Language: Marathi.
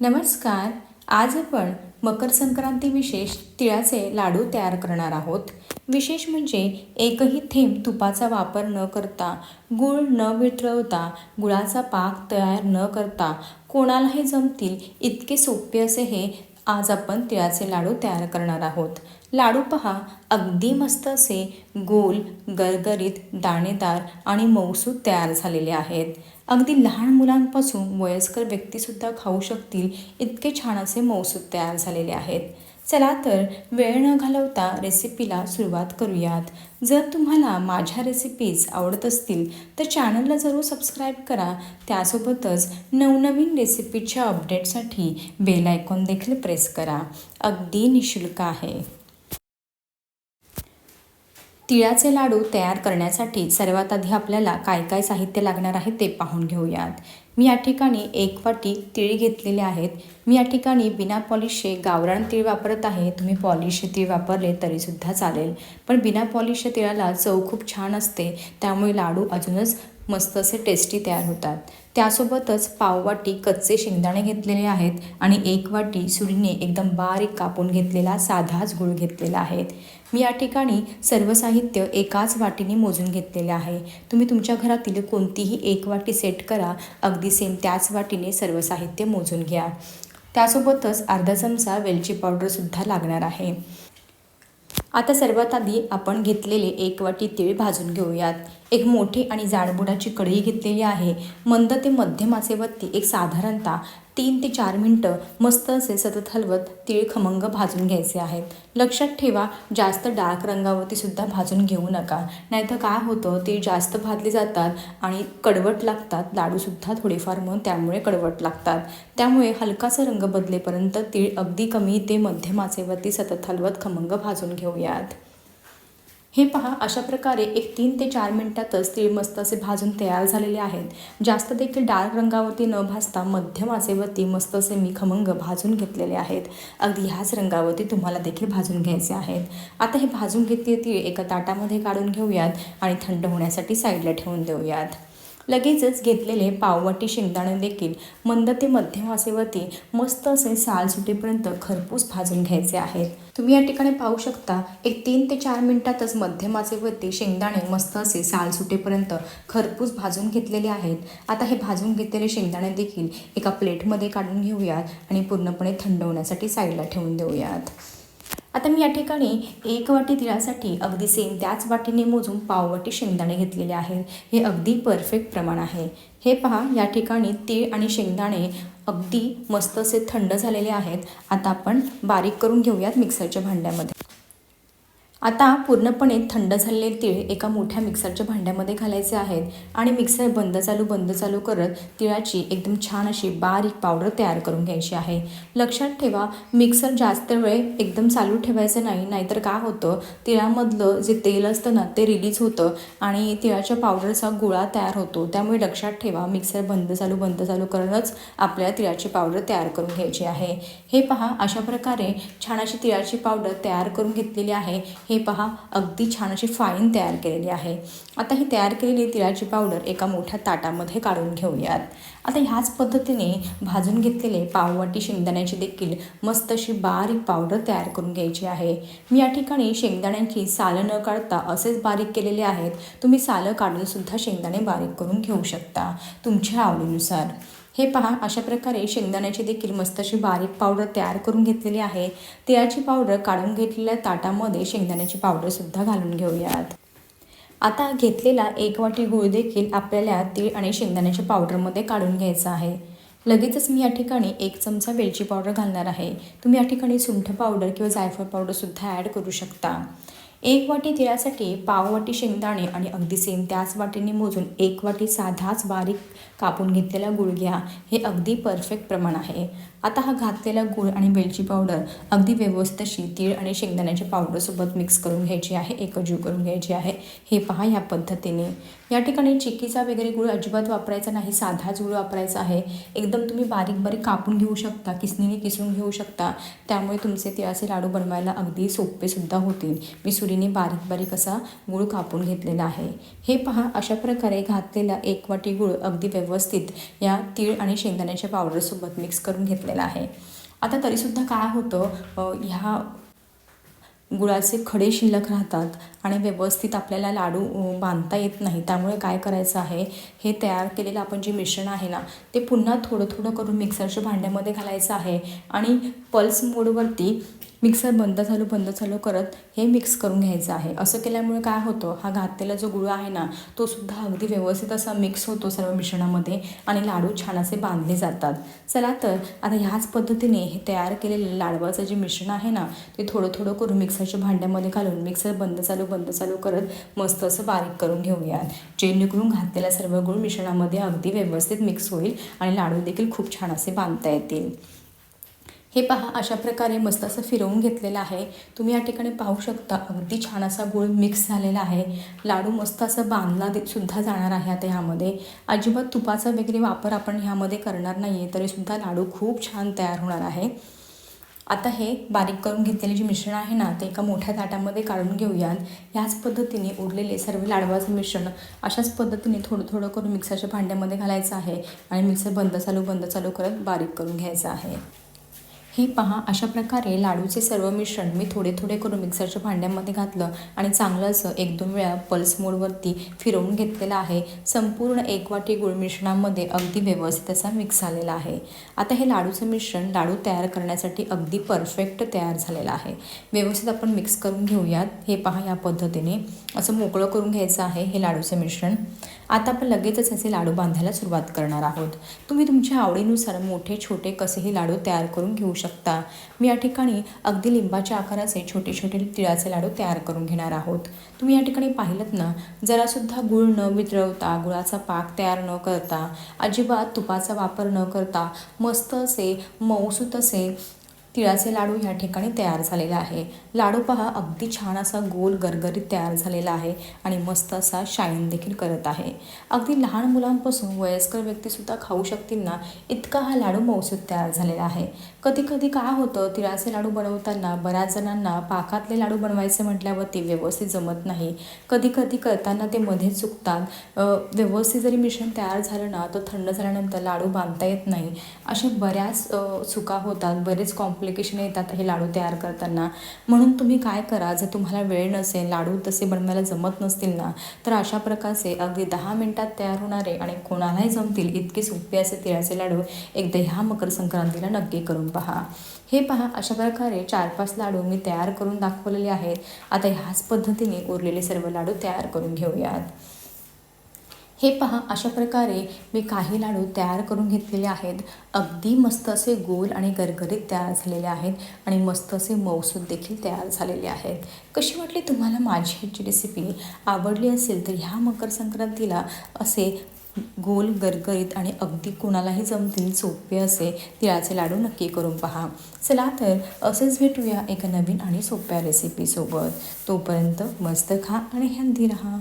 नमस्कार. आज आपण मकर संक्रांती विशेष तिळाचे लाडू तयार करणार आहोत. विशेष म्हणजे एकही थेंब तुपाचा वापर न करता गूळ न वितळवता गुळाचा पाक तयार न करता कोणालाही जमतील इतके सोपे असे हे आज आपण तिळाचे लाडू तयार करणार आहोत. लाडू पहा अगदी मस्त असे गोल गरगरीत दाणेदार आणि मऊसूत तयार झालेले आहेत. अगदी लहान मुलांपासून वयस्कर व्यक्तीसुद्धा खाऊ शकतील इतके छान असे मौसूद तयार झालेले आहेत. चला तर वेळ न घालवता रेसिपीला सुरुवात करूयात. जर तुम्हाला माझ्या रेसिपीज आवडत असतील तर चॅनलला जरूर सबस्क्राईब करा. त्यासोबतच नवनवीन रेसिपीच्या अपडेटसाठी बेल आयकॉन देखील प्रेस करा. अगदी निशुल्क आहे. तिळाचे लाडू तयार करण्यासाठी सर्वात आधी आपल्याला काय काय साहित्य लागणार आहे ते पाहून घेऊयात. मी या ठिकाणी एक वाटी तिळ घेतलेले आहेत. मी या ठिकाणी बिना पॉलिशचे गावरान तीळ वापरत आहे. तुम्ही पॉलिशचे तीळ वापरले तरीसुद्धा चालेल. पण बिना पॉलिशच्या तिळाला चव खूप छान असते. त्यामुळे लाडू अजूनच मस्त असे टेस्टी तयार होतात. त्यासोबतच पाववाटी कच्चे शेंगदाणे घेतलेले आहेत आणि एक वाटी सुरीने एकदम बारीक कापून घेतलेला साधाच गुळ घेतलेला आहे. मी या ठिकाणी सर्व साहित्य एकाच वाटीने मोजून घेतलेले आहे. तुम्ही तुमच्या घरातील कोणतीही एक वाटी सेट करा. अगदी सेम त्याच वाटीने सर्व साहित्य मोजून घ्या. त्यासोबतच अर्धा चमचा वेलची पावडरसुद्धा लागणार आहे. आता सर्वात आधी आपण घेतलेले एक वाटी तीळ भाजून घेऊयात. एक मोठी आणि जाडबुडाची कढई घेतलेली आहे. मंद ते मध्यम आचेवरती एक साधारणतः तीन ते चार मिनटं मस्त असे सतत हलवत तीळ खमंग भाजून घ्यायचे आहेत. लक्षात ठेवा जास्त डार्क रंगावरती सुद्धा भाजून घेऊ नका. नाहीतर काय होतं तीळ जास्त भाजले जातात आणि कडवट लागतात. लाडूसुद्धा थोडेफार मग त्यामुळे कडवट लागतात. त्यामुळे हलकासा रंग बदलेपर्यंत तीळ अगदी कमी ते मध्यम आचेवरती सतत हलवत खमंग भाजून घेऊयात. हे पहा अशा प्रकारे एक तीन ते चार मिनटातच तीळ मस्त असे भाजून तयार झालेले आहेत. जास्त देखील डार्क रंगावरती न भाजता मध्यम आचेवरती मस्त असे मी खमंग भाजून घेतलेले आहेत. अगदी ह्याच रंगावरती तुम्हाला देखील भाजून घ्यायचे आहेत. आता हे भाजून घेतले तीळ एका ताटामध्ये काढून घेऊयात आणि थंड होण्यासाठी साईडला ठेवून देऊयात. लगेचच घेतलेले पाववाटी शेंगदाणे देखील मंद ते मध्यम आसेवरती मस्त असे साल सुटेपर्यंत खरपूस भाजून घ्यायचे आहेत. तुम्ही या ठिकाणी पाहू शकता एक तीन ते चार मिनिटातच मध्यमासेवरती शेंगदाणे मस्त असे साल सुटेपर्यंत खरपूस भाजून घेतलेले आहेत. आता हे भाजून घेतलेले शेंगदाणे देखील एका प्लेटमध्ये काढून घेऊयात आणि पूर्णपणे थंड होण्यासाठी साईडला ठेवून देऊयात. आता मी या ठिकाणी एक वाटी तिळासाठी अगदी सेम त्याच वाटीने मोजून पाववाटी शेंगदाणे घेतलेले आहेत. हे अगदी परफेक्ट प्रमाण आहे. हे पहा या ठिकाणी तीळ आणि शेंगदाणे अगदी मस्त असे थंड झालेले आहेत. आता आपण बारीक करून घेऊयात मिक्सरच्या भांड्यामध्ये. आता पूर्णपणे थंड झालेले तीळ एका मोठ्या मिक्सरच्या भांड्यामध्ये घालायचे आहेत आणि मिक्सर बंद चालू बंद चालू करत तिळाची एकदम छान अशी बारीक पावडर तयार करून घ्यायची आहे. लक्षात ठेवा मिक्सर जास्त वेळ एकदम चालू ठेवायचं नाही नाहीतर काय होतं? तिळामधलं जे तेल असतं ना ते रिलीज होतं आणि तिळाच्या पावडरचा गोळा तयार होतो. त्यामुळे लक्षात ठेवा मिक्सर बंद चालू बंद चालू करूनच आपल्याला तिळाची पावडर तयार करून घ्यायची आहे. हे पहा अशा प्रकारे छान अशी तिळाची पावडर तयार करून घेतलेली आहे. हे पहा अगदी छान अशी फाईन तयार केलेली आहे. आता ही तयार केलेली तिळाची पावडर एका मोठ्या ताटामध्ये काढून घेऊयात. आता ह्याच पद्धतीने भाजून घेतलेले पाववाटी शेंगदाण्याची देखील मस्त अशी बारीक पावडर तयार करून घ्यायची आहे. मी या ठिकाणी शेंगदाण्यांची सालं न काढता असेच बारीक केलेले आहेत. तुम्ही सालं काढूनसुद्धा शेंगदाणे बारीक करून घेऊ शकता तुमच्या आवडीनुसार. हे पहा अशा प्रकारे शेंगदाण्याची देखील मस्त अशी बारीक पावडर तयार करून घेतलेली आहे. तिळाची पावडर काढून घेतलेल्या ताटामध्ये शेंगदाण्याची पावडरसुद्धा घालून घेऊयात. आता घेतलेला एक वाटी गूळ देखील आपल्याला तीळ आणि शेंगदाण्याच्या पावडरमध्ये काढून घ्यायचा आहे. लगेचच मी या ठिकाणी एक चमचा वेलची पावडर घालणार आहे. तुम्ही या ठिकाणी सुंठ पावडर किंवा जायफळ पावडरसुद्धा ॲड करू शकता. एक वाटी तिळासाठी पाव वाटी शेंगदाणे आणि अगदी सेम त्याच वाटीने मोजून एक वाटी साधाच बारीक कापून घेतलेला गुळ घ्या. हे अगदी परफेक्ट प्रमाण आहे. आता हा घातलेला गूळ आणि वेलची पावडर अगदी व्यवस्थित तीळ आणि शेंगदाण्याच्या पावडरसोबत मिक्स करून घ्यायची आहे एकजीव करून घ्यायची आहे. हे पहा ह्या पद्धतीने. या ठिकाणी चिकीचा वगैरे गुळ अजिबात वापरायचा नाही साधाच गुळ वापरायचा आहे. एकदम तुम्ही बारीक बारीक कापून घेऊ शकता किसनीने किसून घेऊ शकता. त्यामुळे तुमचे तिळाचे लाडू बनवायला अगदी सोपेसुद्धा होतील. मी सुरीने बारीक बारीक असा गूळ कापून घेतलेला आहे. हे पहा अशा प्रकारे घातलेला एक वाटी गूळ अगदी व्यवस्थित व्यवस्थित या तीळ आणि शेंगदाण्याच्या पावडरसोबत मिक्स करून घेतलेला आहे. आता तरीसुद्धा काय होतं ह्या गुळाचे खडे शिल्लक राहतात आणि व्यवस्थित आपल्याला लाडू बांधता येत नाही. त्यामुळे काय करायचं आहे? हे तयार केलेलं आपण जे मिश्रण आहे ना ते पुन्हा थोडं थोडं करून मिक्सरच्या भांड्यामध्ये घालायचं आहे आणि पल्स मोडवरती मिक्सर बंद झालो बंद झालो करत हे मिक्स करून घ्यायचं आहे. असं केल्यामुळे काय होतं? हा घातलेला जो गुळ आहे ना तो सुद्धा अगदी व्यवस्थित असा मिक्स होतो सर्व मिश्रणामध्ये आणि लाडू छान असे बांधले जातात. चला तर आता ह्याच पद्धतीने हे तयार केलेले लाडवाचं जे मिश्रण आहे ना ते थोडं थोडं करून मिक्सरच्या भांड्यामध्ये घालून मिक्सर बंद चालू बंद चालू करत मस्त असं बारीक करून घेऊयात. जेणेकरून घातलेल्या सर्व गुळ मिश्रणामध्ये अगदी व्यवस्थित मिक्स होईल आणि लाडू देखील खूप छान असे बांधता येतील. हे पहा अशा प्रकारे मस्त असं फिरवून घेतलेलं आहे. तुम्ही या ठिकाणी पाहू शकता अगदी छान असा गुळ मिक्स झालेला आहे. लाडू मस्त असं बांधला दे- सुद्धा जाणार आहे आता ह्यामध्ये. अजिबात तुपाचा वगैरे वापर आपण ह्यामध्ये करणार नाही आहे तरीसुद्धा लाडू खूप छान तयार होणार आहे. आता हे बारीक करून घेतलेले जे मिश्रण आहे ना ते एका मोठ्या ताटामध्ये काढून घेऊयात. ह्याच पद्धतीने उरलेले सर्व लाडवाचं मिश्रण अशाच पद्धतीने थोडं थोडं करून मिक्सरच्या भांड्यामध्ये घालायचं आहे आणि मिक्सर बंद चालू बंद चालू करत बारीक करून घ्यायचं आहे. हे पहा अशा प्रकारे लाडूचे सर्व मिश्रण मी थोडे थोडे करून मिक्सरच्या भांड्यामध्ये घातलं आणि चांगलं असं एक दोन वेळा पल्स मोडवरती फिरवून घेतलेलं आहे. संपूर्ण एक वाटी गुळ मिश्रणामध्ये अगदी व्यवस्थित असा मिक्स झालेला आहे. आता हे लाडूचं मिश्रण लाडू तयार करण्यासाठी अगदी परफेक्ट तयार झालेलं आहे. व्यवस्थित आपण मिक्स करून घेऊयात. हे पहा या पद्धतीने असं मोकळं करून घ्यायचं आहे हे लाडूचं मिश्रण. आता आपण लगेचच असे लाडू बांधायला सुरुवात करणार आहोत. तुम्ही तुमच्या आवडीनुसार मोठे छोटे कसेही लाडू तयार करून घेऊ शकता. मी या ठिकाणी अगदी लिंबाच्या आकाराचे छोटे छोटे तिळाचे लाडू तयार करून घेणार आहोत. तुम्ही या ठिकाणी पाहिलं ना जरासुद्धा गुळ न वितळवता गुळाचा पाक तयार न करता अजिबात तुपाचा वापर न करता मस्त असे मऊसूत असे तिळाचे लाडू ह्या ठिकाणी तयार झालेला आहे. लाडू पहा अगदी छान असा गोल गरगरीत तयार झालेला आहे आणि मस्त असा शाईन देखील करत आहे. अगदी लहान मुलांपासून वयस्कर व्यक्तीसुद्धा खाऊ शकतील ना इतका हा लाडू मौसूद तयार झालेला आहे. कधी कधी काय होतं तिळाचे लाडू बनवताना बऱ्याच जणांना पाकातले लाडू बनवायचे म्हटल्यावर ते व्यवस्थित जमत नाही. कधी कधी करताना ते मध्ये चुकतात. व्यवस्थित जरी मिश्रण तयार झालं ना तर थंड झाल्यानंतर लाडू बांधता येत नाही. अशा बऱ्याच चुका होतात बरेच कॉम्प कॉम्प्लिकेशन येतात हे लाडू तयार करताना. म्हणून तुम्ही काय करा जर तुम्हाला वेळ नसेल लाडू तसे बनवायला जमत नसतील ना तर अशा प्रकारचे अगदी दहा मिनटात तयार होणारे आणि कोणालाही जमतील इतके सोपे असे तिळाचे लाडू एकदा ह्या मकर संक्रांतीला नक्की करून पहा. हे पहा अशा प्रकारे चार पाच लाडू मी तयार करून दाखवलेले आहेत. आता ह्याच पद्धतीने उरलेले सर्व लाडू तयार करून घेऊयात. हे पहा अशा प्रकारे मी काही लाडू तयार करून घेतलेले आहेत. अगदी मस्त असे गोल आणि गरगरीत तयार झालेले आहेत आणि मस्त असे मौसूद देखील तयार झालेले आहेत. कशी वाटली तुम्हाला माझी ह्याची रेसिपी आवडली असेल तर ह्या मकर संक्रांतीला असे गोल गरगरीत आणि अगदी कोणालाही जमतील सोपे असे तिळाचे लाडू नक्की करून पहा. चला तर असेच भेटूया एका नवीन आणि सोप्या रेसिपीसोबत तोपर्यंत मस्त खा आणि हेल्दी राहा.